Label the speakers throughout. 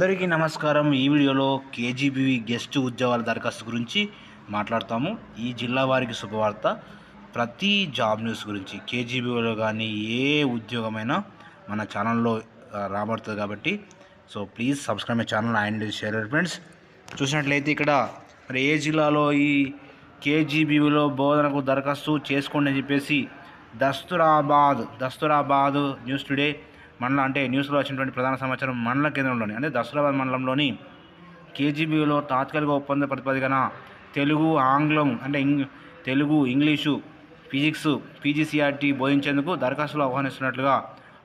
Speaker 1: అందరికీ నమస్కారం. ఈ వీడియోలో కేజీబీవీ గెస్ట్ ఉద్యోగాల దరఖాస్తు గురించి మాట్లాడతాము. ఈ జిల్లా వారికి శుభవార్త. ప్రతి జాబ్ న్యూస్ గురించి కేజీబీవీలో కానీ ఏ ఉద్యోగమైనా మన ఛానల్లో రాబడుతుంది కాబట్టి. So please subscribe my channel and share friends. చూసినట్లయితే ఇక్కడ మరి ఏ జిల్లాలో ఈ కేజీబీవీలో బోధనకు దరఖాస్తు చేసుకోండి అని చెప్పేసి దస్తురాబాద్ దస్తురాబాద్ న్యూస్ టుడే మండలం అంటే న్యూస్లో వచ్చినటువంటి ప్రధాన సమాచారం మండల కేంద్రంలోని. అంటే దసరాబాద్ మండలంలోని కేజీబీలో తాత్కాలిక ఒప్పంద ప్రతిపాదికన తెలుగు ఆంగ్లం అంటే ఇంగ్ తెలుగు ఇంగ్లీషు ఫిజిక్స్ పీజీసీఆర్టీ బోధించేందుకు దరఖాస్తులు ఆహ్వానిస్తున్నట్లుగా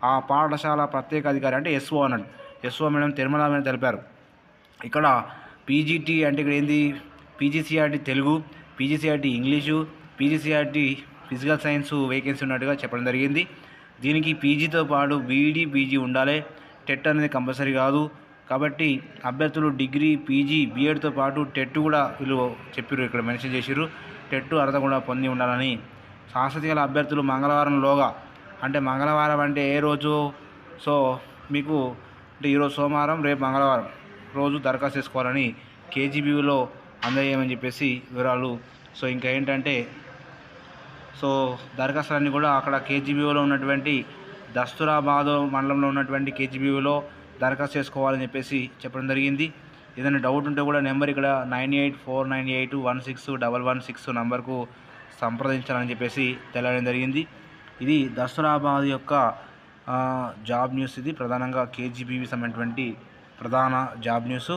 Speaker 1: ఆ పాఠశాల ప్రత్యేక అధికారి అంటే ఎస్ఓ అన్నాడు. ఎస్ఓ మేడం తిరుమల మేడం తెలిపారు. ఇక్కడ పీజీటీ అంటే ఇక్కడ ఏంది? PGCRT Telugu PGCRT English PGCRT physical science vacancy ఉన్నట్టుగా చెప్పడం జరిగింది. దీనికి పీజీతో పాటు బీఈడీ పీజీ ఉండాలి. టెట్ అనేది కంపల్సరీ కాదు. కాబట్టి అభ్యర్థులు డిగ్రీ పీజీ బీఎడ్తో పాటు టెట్ కూడా వీళ్ళు చెప్పారు ఇక్కడ మెన్షన్ చేసిరు టెట్ అర్హత కూడా పొంది ఉండాలని. ఆసక్తి గల అభ్యర్థులు మంగళవారంలోగా అంటే మంగళవారం అంటే ఏ రోజు? సో మీకు అంటే ఈరోజు సోమవారం రేపు మంగళవారం. రోజు దరఖాస్తు చేసుకోవాలని కేజీబీలో అందజేయమని చెప్పేసి వివరాలు. సో ఇంకా ఏంటంటే సో దరఖాస్తులన్నీ కూడా అక్కడ కేజీబీఓలో ఉన్నటువంటి దస్తురాబాద్ మండలంలో ఉన్నటువంటి కేజీబీఓలో దరఖాస్తు చేసుకోవాలని చెప్పేసి చెప్పడం జరిగింది. ఏదైనా డౌట్ ఉంటే కూడా నెంబర్ ఇక్కడ nine eight four nine eight one six double one six నంబర్కు సంప్రదించాలని చెప్పేసి తెలియడం జరిగింది. ఇది దస్తురాబాద్ యొక్క జాబ్ న్యూస్ ఇది. ప్రధానంగా కేజీబీవి సంబంధించినటువంటి ప్రధాన జాబ్ న్యూస్.